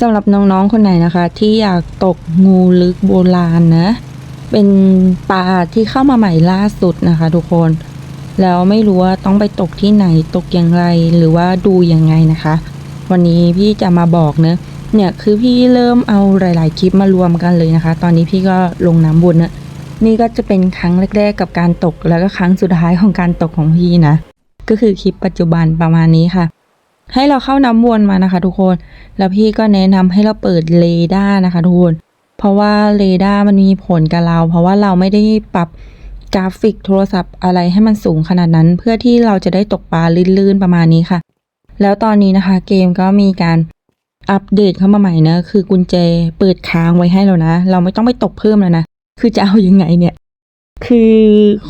สำหรับน้องๆคนไหนนะคะ ที่อยากตกงูลึกโบราณนะ เป็นปลาที่เข้ามาใหม่ล่าสุดนะคะ ทุกคน แล้วไม่รู้ว่าต้องไปตกที่ไหนตกอย่างไรหรือว่าดูยังไงนะคะ วันนี้พี่จะมาบอกเนะเนี่ยคือพี่เริ่มเอาหลาย ๆ คลิปมารวมกันเลยนะคะ ตอนนี้พี่ก็ลงน้ำวนนะนี่ก็จะเป็นครั้งแรก ๆ กับการตกแล้วก็ครั้งสุดท้ายของการตกของพี่นะ ก็คือคลิปปัจจุบันประมาณนี้ค่ะ ให้เราเข้าน้ำวนมานะคะ ทุกคน แล้วพี่ก็แนะนำให้เราเปิดเรดาร์นะคะทุกคน เพราะว่าเรดาร์มันมีผลกับเรา เพราะว่าเราไม่ได้ปรับกราฟิกโทรศัพท์อะไรให้มันสูงขนาดนั้น เพื่อที่เราจะได้ตกปลาลื่นๆประมาณนี้ค่ะ แล้วตอนนี้นะคะ เกมก็มีการอัปเดตเข้ามาใหม่นะคือกุญแจเปิดค้างไว้ให้แล้วนะ เราไม่ต้องไปตกเพิ่มแล้วนะ คือจะเอายังไงเนี่ย คือ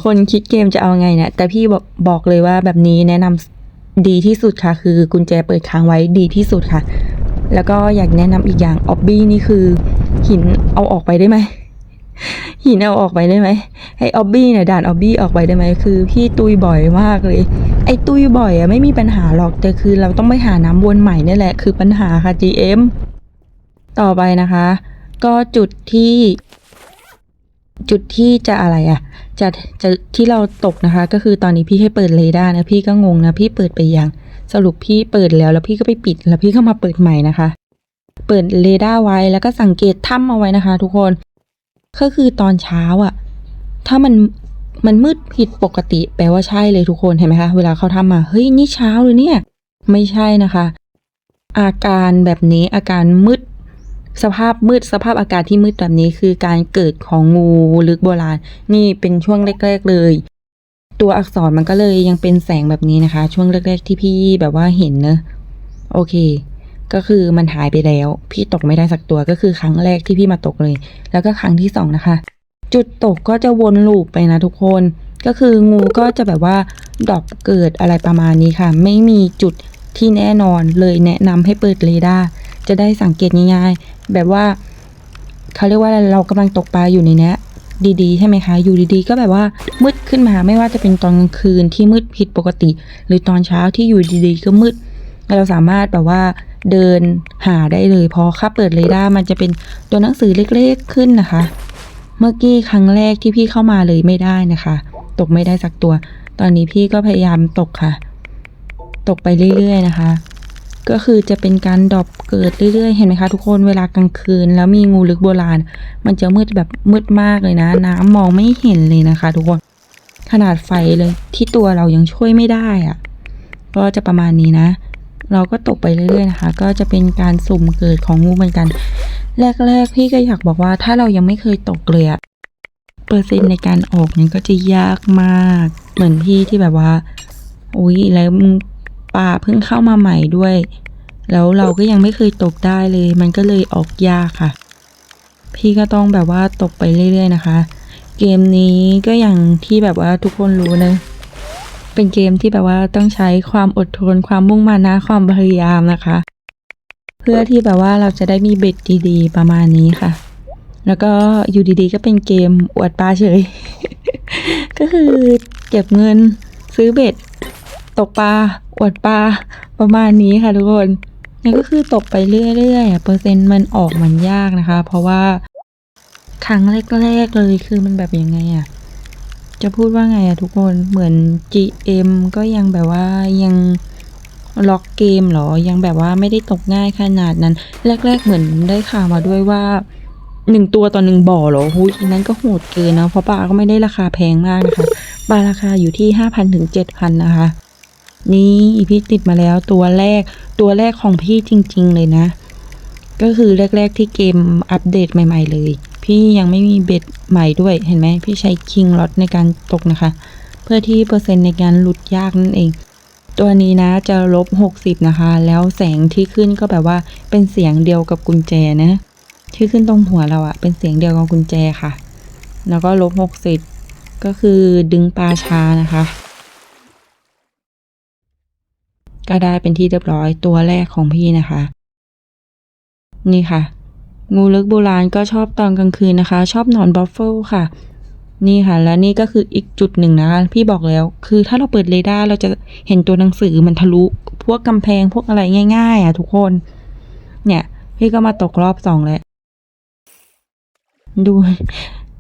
คนคิดเกมจะเอาไงเนี่ยแต่พี่บอกบอกเลยว่าแบบนี้แนะนำ ดีที่สุดค่ะ คือกุญแจเปิดค้างไว้ดีที่สุดค่ะ แล้วก็อยากแนะนำอีกอย่างออบบี้นี่คือ หินเอาออกไปได้ไหมหินเอาออกไปได้ไหมไอออบบี้เนี่ยด่านออบบี้ออกไปได้ไหมคือพี่ตุยบ่อยมากเลย ไอตุยบ่อยอะไม่มีปัญหาหรอกแต่คือเราต้องไปหาน้ำวนใหม่นี่แหละคือปัญหาค่ะ GM ต่อไปนะคะ ก็จุดที่ จุดที่จะอะไรอะ จะจะที่เราตกนะคะ ก็คือตอนนี้พี่ให้เปิดเรดาร์นะพี่ก็งงนะพี่เปิดไปยังสรุปพี่เปิดแล้วแล้วพี่ก็ไปปิด แล้วพี่ก็มาเปิดใหม่นะคะ เปิดเรดาร์ไว้แล้วก็สังเกตถ้ำเอาไว้นะคะ ทุกคนก็คือตอนเช้าอะ่ะ ถ้ามันมันมืดผิดปกติ แปลว่าใช่เลยทุกคนเห็นไหมคะเวลาเขาทำมาเฮ้ยนี่เช้าเลยเนี่ย ไม่ใช่นะคะ อาการแบบนี้อาการมืด สภาพมืดสภาพอากาศที่มืดแบบนี้คือการเกิดของงูลึกโบราณ นี่เป็นช่วงแรก ๆ เลย ตัวอักษรมันก็เลยยังเป็นแสงแบบนี้นะคะ ช่วงแรก ๆ ที่พี่แบบว่าเห็นเนอะโอเค ก็คือมันหายไปแล้ว พี่ตกไม่ได้สักตัวก็คือครั้งแรกที่พี่มาตกเลย แล้วก็ครั้งที่สองนะคะ จุดตกก็จะวนลูปไปนะทุกคน ก็คืองูก็จะแบบว่าดอปเกิดอะไรประมาณนี้ค่ะ ไม่มีจุดที่แน่นอนเลยแนะนำให้เปิดเรดาร์ จะได้สังเกตง่ายๆ แบบว่าเขาเรียกว่าเรากำลังตกปลาอยู่ในเนี้ยดีๆใช่ไหมคะ อยู่ดีๆ ก็แบบว่ามืดขึ้นมาไม่ว่าจะเป็นตอนกลางคืนที่มืดผิดปกติ หรือตอนเช้าที่อยู่ดีๆ ก็มืด เราสามารถแบบว่าเดินหาได้เลยพอค่าเปิดเรดาร์มันจะเป็นตัวหนังสือเล็กๆขึ้นนะคะ เมื่อกี้ครั้งแรกที่พี่เข้ามาเลยไม่ได้นะคะ ตกไม่ได้สักตัว ตอนนี้พี่ก็พยายามตกค่ะ ตกไปเรื่อยๆนะคะ ก็คือจะเป็นการดอปเกิดเรื่อยๆ เห็นไหมคะทุกคนเวลากลางคืน แล้วมีงูลึกโบราณ มันจะมืดแบบมืดมากเลยนะ น้ำมองไม่เห็นเลยนะคะ ทุกคนขนาดไฟเลยที่ตัวเรายังช่วยไม่ได้อะก็จะประมาณนี้นะ เราก็ตกไปเรื่อยๆนะคะ ก็จะเป็นการสุ่มเกิดของงูเหมือนกัน แรกๆพี่ก็อยากบอกว่าถ้าเรายังไม่เคยตกเลยอะเปอร์เซ็นต์ในการออกนี่ยก็จะยากมาก เหมือนพี่ที่แบบว่า อุ้ยแล้ว ป่าเพิ่งเข้ามาใหม่ด้วย แล้วเราก็ยังไม่เคยตกได้เลย มันก็เลยออกยากค่ะ พี่ก็ต้องแบบว่าตกไปเรื่อย ๆ นะคะ เกมนี้ก็อย่างที่แบบว่าทุกคนรู้นะ เป็นเกมที่แบบว่าต้องใช้ความอดทนความมุ่งมั่นนะความพยายามนะคะ เพื่อที่แบบว่าเราจะได้มีเบ็ดดีๆ ประมาณนี้ค่ะ แล้วก็อยู่ดีๆ ก็เป็นเกมอวดปลาเฉย ก็คือเก็บเงินซื้อเบ็ด ตกปลาอวดปลาประมาณนี้ค่ะทุกคนนี่ก็คือตกไปเรื่อยๆอะเปอร์เซ็นต์มันออกมันยากนะคะ เพราะว่าครั้งแรกๆเลยคือมันแบบยังไงอะจะพูดว่าไงอะทุกคนเหมือน GM ก็ยังแบบว่ายังล็อกเกมเหรอ ยังแบบว่าไม่ได้ตกง่ายขนาดนั้น แรก ๆ เหมือนได้ข่าวมาด้วยว่าหนึ่งตัวต่อหนึ่งบ่อเหรอหุยอันนั้นก็โหดเกินนะเพราะปลาก็ไม่ได้ราคาแพงมากนะคะปลาราคาอยู่ที่ห้าพันถึงเจ็ดพันนะคะ นี่พี่ติดมาแล้วตัวแรกตัวแรกของพี่จริง ๆ เลยนะ ก็คือแรก ๆ ที่เกมอัปเดตใหม่ ๆ เลย พี่ยังไม่มีเบ็ดใหม่ด้วยเห็นไหมพี่ใช้คิงล็อตในการตกนะคะ เพื่อที่เปอร์เซ็นต์ในการหลุดยากนั่นเอง ตัวนี้นะจะลบหกสิบนะคะ แล้วแสงที่ขึ้นก็แบบว่าเป็นเสียงเดียวกับกุญแจนะที่ขึ้นตรงหัวเราอะเป็นเสียงเดียวกับกุญแจค่ะ แล้วก็ลบหกสิบก็คือดึงปลาช้านะคะ ก็ได้เป็นที่เรียบร้อยตัวแรกของพี่นะคะ นี่ค่ะ งูลึกโบราณก็ชอบตอนกลางคืนนะคะ ชอบนอนบัฟเฟิลค่ะ นี่ค่ะ และนี่ก็คืออีกจุดหนึ่งนะคะ พี่บอกแล้ว คือถ้าเราเปิดเรดาร์เราจะเห็นตัวหนังสือมันทะลุพวกกำแพงพวกอะไรง่าย ๆ อะ ทุกคน เนี่ย พี่ก็มาตกรอบสองแล้วดู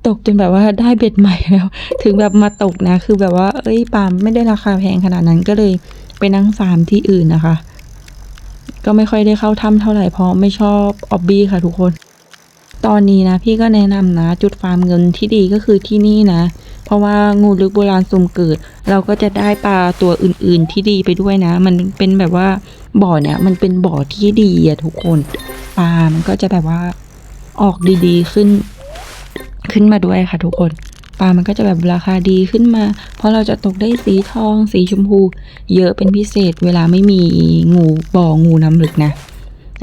ตกจนแบบว่าได้เบ็ดใหม่แล้ว ถึงแบบมาตกนะ คือแบบว่า เอ้ยปามไม่ได้ราคาแพงขนาดนั้นก็เลย ไปนั่งฟาร์มที่อื่นนะคะ ก็ไม่ค่อยได้เข้าถ้ำเท่าไหร่เพราะไม่ชอบออบบี้ค่ะทุกคน ตอนนี้นะพี่ก็แนะนำนะ จุดฟาร์มเงินที่ดีก็คือที่นี่นะ เพราะว่างูลึกโบราณสุ่มเกิด เราก็จะได้ปลาตัวอื่น ๆ ที่ดีไปด้วยนะ มันเป็นแบบว่าบ่อเนี่ย มันเป็นบ่อที่ดีอะทุกคนปลามันก็จะแบบว่าออกดีๆขึ้นขึ้นมาด้วยค่ะทุกคน ปลามันก็จะแบบราคาดีขึ้นมา เพราะเราจะตกได้สีทอง สีชมพู เยอะเป็นพิเศษ เวลาไม่มีงูบ่องูน้ำลึกนะ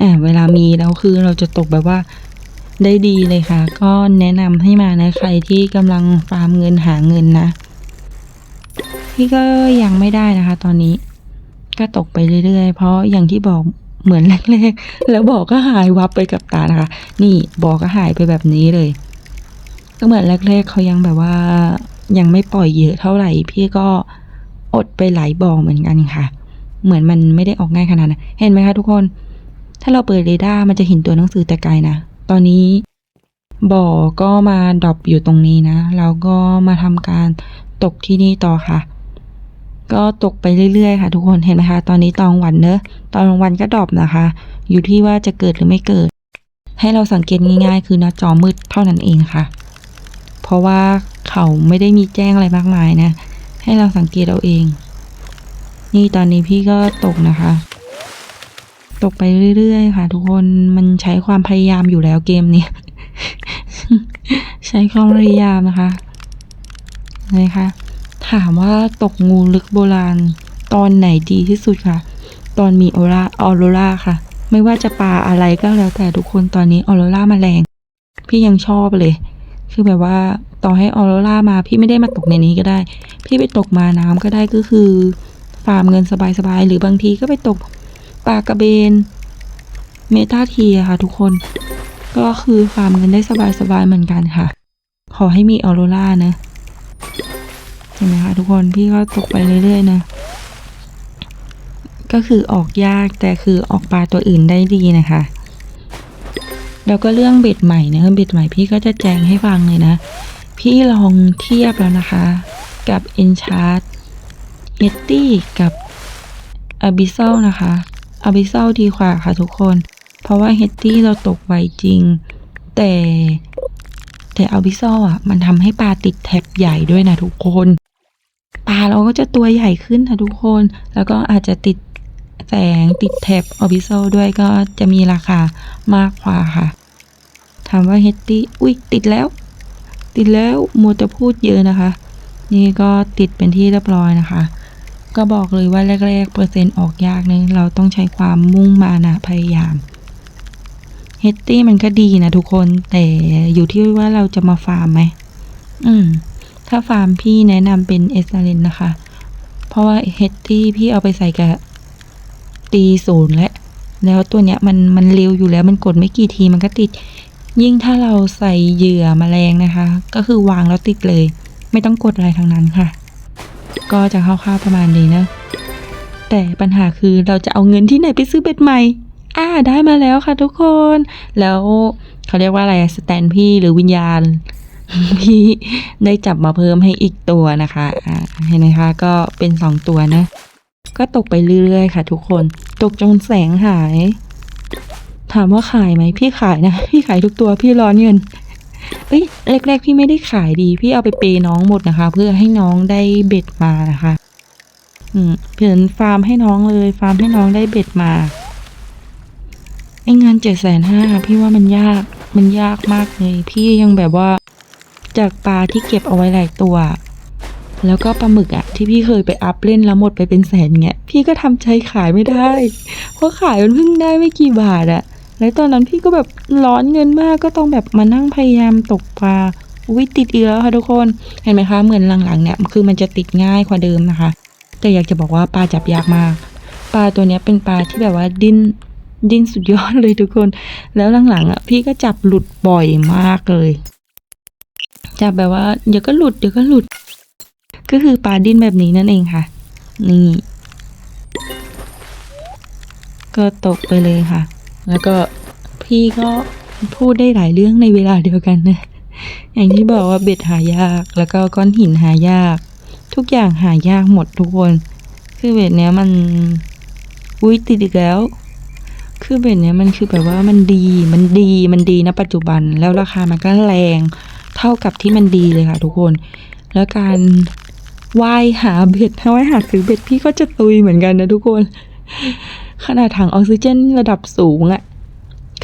อ่าเวลามีแล้วคือเราจะตกแบบว่าได้ดีเลยค่ะ ก็แนะนำให้มานะใครที่กำลังฟาร์มเงินหาเงินนะ พี่ก็ยังไม่ได้นะคะ ตอนนี้ ก็ตกไปเรื่อยๆ เพราะอย่างที่บอกเหมือนแรกๆ แล้วบอกก็หายวับไปกับตานะคะ นี่บอกก็หายไปแบบนี้เลย ก็เหมือนแรก ๆเขายังแบบว่ายังไม่ปล่อยเยอะเท่าไหร่ พี่ก็อดไปหลายบ่อเหมือนกันค่ะ เหมือนมันไม่ได้ออกง่ายขนาดนั้นเห็นไหมคะทุกคน ถ้าเราเปิดเรดาร์มันจะเห็นตัวหนังสือแต่ไกลนะ ตอนนี้บ่อก็มาดรอปอยู่ตรงนี้นะเราก็มาทำการตกที่นี่ต่อค่ะ ก็ตกไปเรื่อยๆ ค่ะทุกคน เห็นไหมคะ ตอนนี้ตอนกลางวันเนอะ ตอนกลางวันก็ดรอปนะคะ อยู่ที่ว่าจะเกิดหรือไม่เกิด ให้เราสังเกตง่ายๆ คือหน้าจอมืดเท่านั้นเองค่ะ เพราะว่าเขาไม่ได้มีแจ้งอะไรมากมายนะ ให้เราสังเกตเอาเอง นี่ตอนนี้พี่ก็ตกนะคะ ตกไปเรื่อยๆ ค่ะ ทุกคนมันใช้ความพยายามอยู่แล้วเกมนี้ใช้ความพยายามนะคะนะคะถามว่าตกงูลึกโบราณ ตอนไหนดีที่สุดค่ะ ตอนมีออร่าออโรราค่ะ ไม่ว่าจะปลาอะไรก็แล้วแต่ทุกคนตอนนี้ออโรรามาแรง พี่ยังชอบเลย คือแบบว่าต่อให้ออโรรามาพี่ไม่ได้มาตกในนี้ก็ได้ พี่ไปตกมาน้ำก็ได้ก็คือฟาร์มเงินสบายๆ หรือบางทีก็ไปตกปลากระเบน เมตาเทีอะค่ะ ทุกคน ก็คือฟาร์มเงินได้สบายๆ เหมือนกันค่ะ ขอให้มีออโรรานะเห็นไหมคะทุกคนพี่ก็ตกไปเรื่อยๆนะก็คือออกยากแต่คือออกปลาตัวอื่นได้ดีนะคะ แล้วก็เรื่องเบ็ดใหม่นะเบ็ดใหม่พี่ก็จะแจ้งให้ฟังเลยนะ พี่ลองเทียบแล้วนะคะ กับ Enchant e t t y กับ Abyssal นะคะ Abyssal ดีกว่าค่ะทุกคน เพราะว่า e t t y เราตกไวจริง แต่แต่ Abyssal อะ มันทำให้ปลาติดแท็บใหญ่ด้วยนะทุกคนปลาเราก็จะตัวใหญ่ขึ้นค่ะทุกคน แล้วก็อาจจะติด แสงติดแท็บออบิโซด้วยก็จะมีราคามากกว่าค่ะถามว่าเฮตตี้อุ้ยติดแล้ว ติดแล้วมัวแต่พูดเยอะนะคะ นี่ก็ติดเป็นที่เรียบร้อยนะคะ ก็บอกเลยว่าแรก ๆ เปอร์เซ็นต์ออกยากนะเราต้องใช้ความมุ่งมานะพยายามเฮตตี้มันก็ดีนะทุกคนแต่อยู่ที่ว่าเราจะมาฟาร์มไหมอืม ถ้าฟาร์มพี่แนะนำเป็นเอสเลนนะคะ เพราะว่าเฮตตี้พี่เอาไปใส่กับ ตีศูนย์และแล้วตัวเนี้ยมันมันเร็วอยู่แล้วมันกดไม่กี่ทีมันก็ติด ยิ่งถ้าเราใส่เหยื่อมแมลงนะคะ ก็คือวางแล้วติดเลย ไม่ต้องกดอะไรทั้งนั้นค่ะ ก็จะคร่าวๆประมาณนี้นะ แต่ปัญหาคือเราจะเอาเงินที่ไหนไปซื้อเบ็ดใหม่อ่าได้มาแล้วค่ะทุกคน แล้วเขาเรียกว่าอะไรสแตนพี่หรือวิญญาณพี่ได้จับมาเพิ่มให้อีกตัวนะคะเห็นไหมคะก็เป็นสองตัวนะ ก็ตกไปเรื่อยๆค่ะ ทุกคน ตกจนแสงหาย ถามว่าขายไหมพี่ขายนะ พี่ขายทุกตัวพี่ร้อนเงินเอ้ยแรกๆพี่ไม่ได้ขายดี พี่เอาไปเปย์น้องหมดนะคะ เพื่อให้น้องได้เบ็ดมานะคะ อืมเพื่อนฟาร์มให้น้องเลย ฟาร์มให้น้องได้เบ็ดมาไอ้เงินเจ็ดแสนห้าพี่ว่ามันยากมันยากมากเลย พี่ยังแบบว่าจากปลาที่เก็บเอาไว้หลายตัว แล้วก็ปลาหมึกอะที่พี่เคยไปอัพเล่นแล้วหมดไปเป็นแสนเงี้ยพี่ก็ทำใจขายไม่ได้ เพราะขายมันเพิ่งได้ไม่กี่บาทอะแล้วตอนนั้นพี่ก็แบบร้อนเงินมากก็ต้องแบบมานั่งพยายามตกปลาอุ้ยติดอีกแล้วค่ะทุกคน เห็นไหมคะ เหมือนหลังๆเนี่ยคือมันจะติดง่ายกว่าเดิมนะคะ แต่อยากจะบอกว่าปลาจับยากมาก ปลาตัวนี้เป็นปลาที่แบบว่าดิ้นดิ้นสุดยอดเลยทุกคน แล้วหลังๆอะพี่ก็จับหลุดบ่อยมากเลย จับแบบว่าเดี๋ยวก็หลุดเดี๋ยวก็หลุด ก็คือปลาดิ้นแบบนี้นั่นเองค่ะ นี่ ก็ตกไปเลยค่ะ แล้วก็พี่ก็พูดได้หลายเรื่องในเวลาเดียวกันนะ อย่างที่บอกว่าเบ็ดหายาก แล้วก็ก้อนหินหายาก ทุกอย่างหายากหมดทุกคน คือเบ็ดเนี้ยมัน อุ้ยติดอีกแล้ว คือเบ็ดเนี้ยมันคือแบบว่ามันดี มันดี มันดีนะปัจจุบัน แล้วราคามันก็แรง เท่ากับที่มันดีเลยค่ะ ทุกคน แล้วการ ว่ายหาเบ็ดถ้าว่ายหาซื้อเบ็ดพี่ก็จะตุยเหมือนกันนะทุกคน ขนาดถังออกซิเจนระดับสูงอะ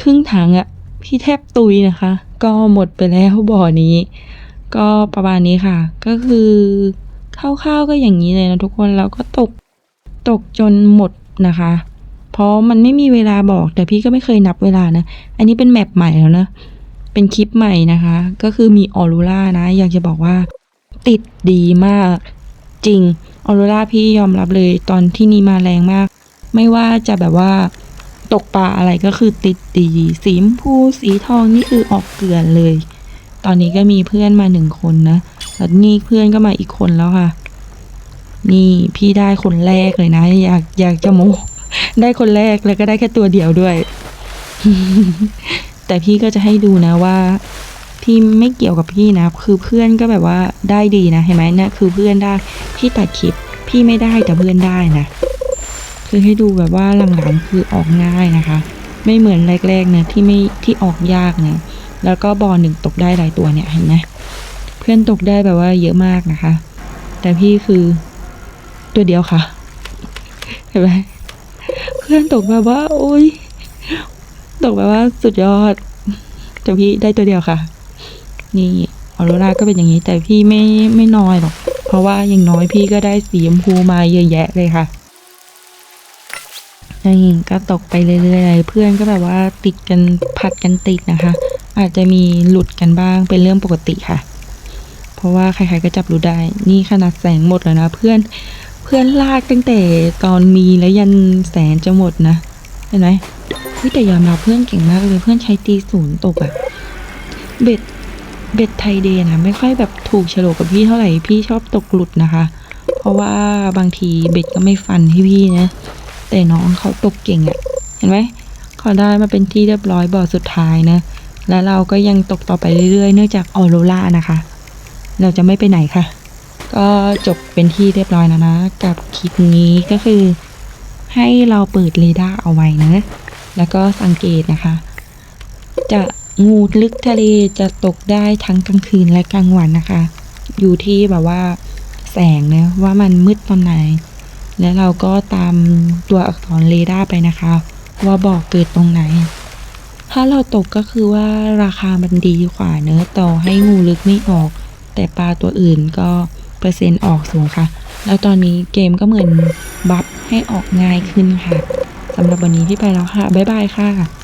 ครึ่งถังอะพี่แทบตุยนะคะ ก็หมดไปแล้วบ่อนี้ ก็ประมาณนี้ค่ะ ก็คือคร่าวๆก็อย่างนี้เลยนะทุกคนแล้วก็ตกตกจนหมดนะคะ เพราะมันไม่มีเวลาบอกแต่พี่ก็ไม่เคยนับเวลานะ อันนี้เป็นแมปใหม่แล้วนะ เป็นคลิปใหม่นะคะ ก็คือมีออรูล่านะ อยากจะบอกว่า ติดดีมาก จริงออโรราพี่ยอมรับเลยตอนที่นี่มาแรงมาก ไม่ว่าจะแบบว่า ตกปลาอะไรก็คือติดดีสีชมพูสีทองนี่คือออกเกลือนเลย ตอนนี้ก็มีเพื่อนมาหนึ่งคนนะแล้วนี่เพื่อนก็มาอีกคนแล้วค่ะ นี่พี่ได้คนแรกเลยนะ อยากอยากจะโมได้คนแรกแล้วก็ได้แค่ตัวเดียวด้วย แต่พี่ก็จะให้ดูนะว่า ที่ไม่เกี่ยวกับพี่นะ คือเพื่อนก็แบบว่าได้ดีนะเห็นไหมเนี่ยคือเพื่อนได้พี่ตัดคลิปพี่ไม่ได้แต่เพื่อนได้นะ คือให้ดูแบบว่าหลังๆคือออกง่ายนะคะ ไม่เหมือนแรกๆเนี่ยที่ไม่ที่ออกยากเนี่ยแล้วก็บอลหนึ่งตกได้หลายตัวเนี่ยเห็นไหมเพื่อนตกได้แบบว่าเยอะมากนะคะ แต่พี่คือตัวเดียวค่ะเห็นไหมเพื่อนตกแบบว่า โอ้ยตกแบบว่าสุดยอดแต่พี่ได้ตัวเดียวค่ะ นี่ออโรราก็เป็นอย่างนี้แต่พี่ไม่ไม่น้อยหรอกเพราะว่าอย่างน้อยพี่ก็ได้สีชมพูมาเยอะแยะเลยค่ะนี่ก็ตกไปเรื่อยๆเพื่อนก็แบบว่าติดกันผัดกันติดนะคะ อาจจะมีหลุดกันบ้างเป็นเรื่องปกติค่ะ เพราะว่าใครๆก็จับรู้ได้ นี่ขนาดแสงหมดแล้วนะเพื่อนเพื่อนลากตั้งแต่ตอนมีแล้วยันแสนจะหมดนะเห็นไหมแต่ยอมรับเพื่อนเก่งมากเลยเพื่อนใช้ตีศูนย์ตกอะเบ็ด เบ็ดไทยเดย์นะไม่ค่อยแบบถูกฉลกกับพี่เท่าไหร่พี่ชอบตกหลุดนะคะ เพราะว่าบางทีเบ็ดก็ไม่ฟันให้พี่นะ แต่น้องเขาตกเก่งอะ่ะ เห็นไหมเขาได้มาเป็นที่เรียบร้อยบ่อสุดท้ายนะ แล้วเราก็ยังตกต่อไปเรื่อยๆ เนื่องจากออโรล่านะคะ เราจะไม่ไปไหนค่ะ ก็จบเป็นที่เรียบร้อยแล้วนะ กับคลิปนี้ก็คือ ให้เราเปิดเรดาร์เอาไว้นะ แล้วก็สังเกตนะคะ จะ งูลึกทะเลจะตกได้ทั้งกลางคืนและกลางวันนะคะ อยู่ที่แบบว่า แสงนะว่ามันมืดตอนไหน แล้วเราก็ตามตัวอักษรเรดาร์ไปนะคะ ว่าบอกเกิดตรงไหน ถ้าเราตกก็คือว่าราคามันดีกว่าเนื้อต่อให้งูลึกไม่ออก แต่ปลาตัวอื่นก็เปอร์เซ็นต์ออกสูงค่ะ แล้วตอนนี้เกมก็เหมือนบัฟให้ออกง่ายขึ้นค่ะสำหรับวันนี้ที่ไปแล้วค่ะ บ๊ายบายค่ะ